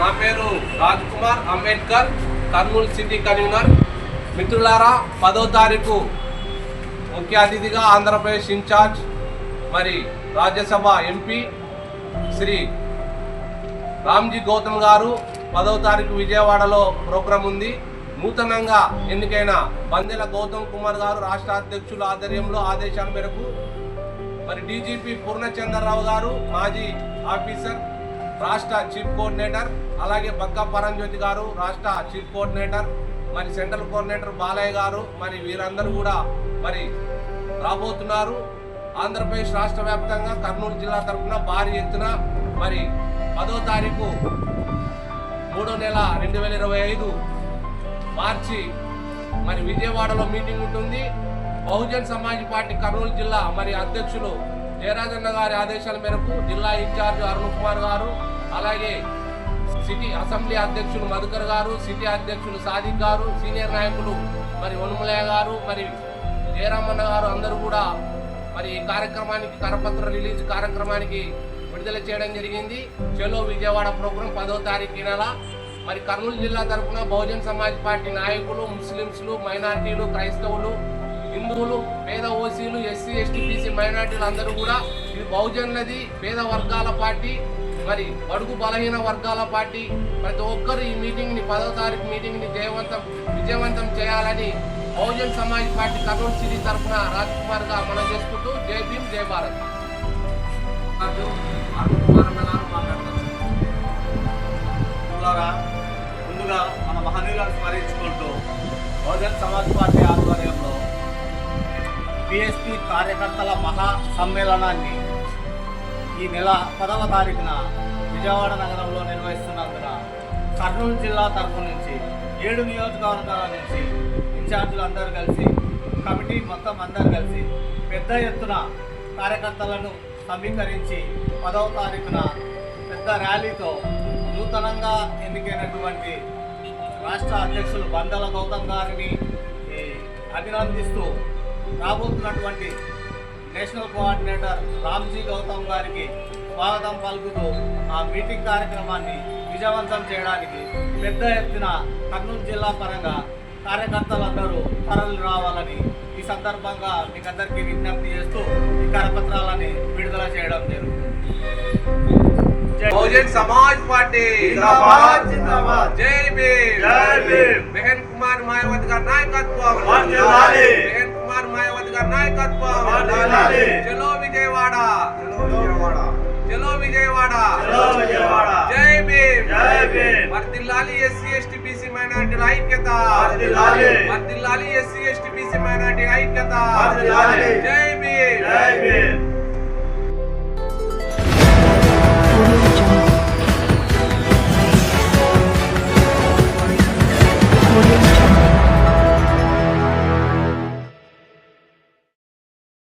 నా పేరు Raj Kumar Ambedkar Kurnool city convener. మిత్రులారా పదో తారీఖు ముఖ్య అతిథిగా ఆంధ్రప్రదేశ్ ఇన్ఛార్జ్ మరి రాజ్యసభ ఎంపీ శ్రీ రామ్జీ గౌతమ్ గారు. పదవ తారీఖు విజయవాడలో ప్రోగ్రాం ఉంది. నూతనంగా ఎన్నికైన బందెల గౌతమ్ కుమార్ గారు రాష్ట్ర అధ్యక్షుల ఆధ్వర్యంలో ఆదేశాల మేరకు మరి డీజీపీ పూర్ణచంద్రరావు గారు మాజీ ఆఫీసర్ రాష్ట్ర చీఫ్ కోఆర్డినేటర్ అలాగే బక్కా పరంజ్యోతి గారు రాష్ట్ర చీఫ్ కోఆర్డినేటర్ మరి సెంట్రల్ కోఆర్డినేటర్ బాలయ్య గారు మరి వీరందరూ కూడా మరి రాబోతున్నారు. ఆంధ్రప్రదేశ్ రాష్ట్ర వ్యాప్తంగా కర్నూలు జిల్లా తరఫున భారీ ఎత్తున మరి పదో తారీఖు మూడో నెల రెండు వేల ఇరవై ఐదు మార్చి మరి విజయవాడలో మీటింగ్ ఉంటుంది. బహుజన్ సమాజ్ పార్టీ కర్నూలు జిల్లా మరి అధ్యక్షులు జయరాజన్న గారి ఆదేశాల మేరకు జిల్లా ఇన్ఛార్జ్ అరుణ్ కుమార్ గారు అలాగే సిటీ అసెంబ్లీ అధ్యక్షులు మధుకర్ గారు సిటీ అధ్యక్షులు సాదిక్ గారు సీనియర్ నాయకులు మరి వనుమలయ్య గారు మరి జయరామన్న గారు అందరూ కూడా మరి ఈ కార్యక్రమానికి కరపత్ర రిలీజ్ కార్యక్రమానికి విడుదల చేయడం జరిగింది. చలో విజయవాడ ప్రోగ్రాం పదో తారీఖు నెల. మరి కర్నూలు జిల్లా తరఫున బహుజన్ సమాజ్ పార్టీ నాయకులు ముస్లింస్లు మైనార్టీలు క్రైస్తవులు హిందువులు పేద ఓసీలు ఎస్సీ ఎస్టీ బీసీ మైనార్టీలు అందరూ కూడా ఇది బహుజన్లది పేద వర్గాల పార్టీ. మరి బడుగు బలహీన వర్గాల పార్టీ ప్రతి ఒక్కరు ఈ మీటింగ్ని పదో తారీఖు మీటింగ్ని జయవంతం విజయవంతం చేయాలని బహుజన్ సమాజ్ పార్టీ కర్నూలు సిటీ తరఫున రాజ్ కుమార్గా మనం చేసుకుంటూ జై భీమ్ జై భారత్. ముందుగా మన మహనీయులను స్మరించుకుంటూ బహుజన్ సమాజ్ పార్టీ ఆధ్వర్యంలో పిఎస్పి కార్యకర్తల మహా సమ్మేళనాన్ని ఈ నెల పదవ తారీఖున విజయవాడ నగరంలో నిర్వహిస్తున్నందున కర్నూలు జిల్లా తరఫు నుంచి ఏడు నియోజకవర్గాల నుంచి ఇన్ఛార్జీలు అందరూ కలిసి కమిటీ మొత్తం అందరూ కలిసి పెద్ద ఎత్తున కార్యకర్తలను సమీకరించి పదవ తారీఖున పెద్ద ర్యాలీతో నూతనంగా ఎన్నికైనటువంటి రాష్ట్ర అధ్యక్షులు బందల గౌతమ్ గారిని అభినందిస్తూ రాబోతున్నటువంటి నేషనల్ కోఆర్డినేటర్ రామ్జీ గౌతమ్ గారికి స్వాగతం పలుకుతూ ఆ మీటింగ్ కార్యక్రమాన్ని విజయవంతం చేయడానికి పెద్ద ఎత్తున కర్నూలు జిల్లా పరంగా కార్యకర్తలందరూ తరలి రావాలని ఈ సందర్భంగా మీకు అందరికీ విజ్ఞప్తి చేస్తూ ఈ కరపత్రాలని విడుదల చేయడం జరుగుతుంది. బహుజన్ సమాజ్ పార్టీ. జై భీమ్. జై భీమ్. బెహన్ కుమార్ మాయావతి గారి నాయకత్వం. चलाले चलो विजयवाड़ा चलो विजयवाड़ा चलो विजयवाड़ा चलो विजयवाड़ा जय भीम जय भीम वर्दिल्लाली एससी एसटी बीसी మైనారిటీల ఐక్యత వర్దిల్లాలి వర్దిల్లాలి ఎస్సీ ఎస్టీ బీసీ మైనారిటీ ఐక్యత వర్దిల్లాలి జై భీమ్ జై భీమ్ Audio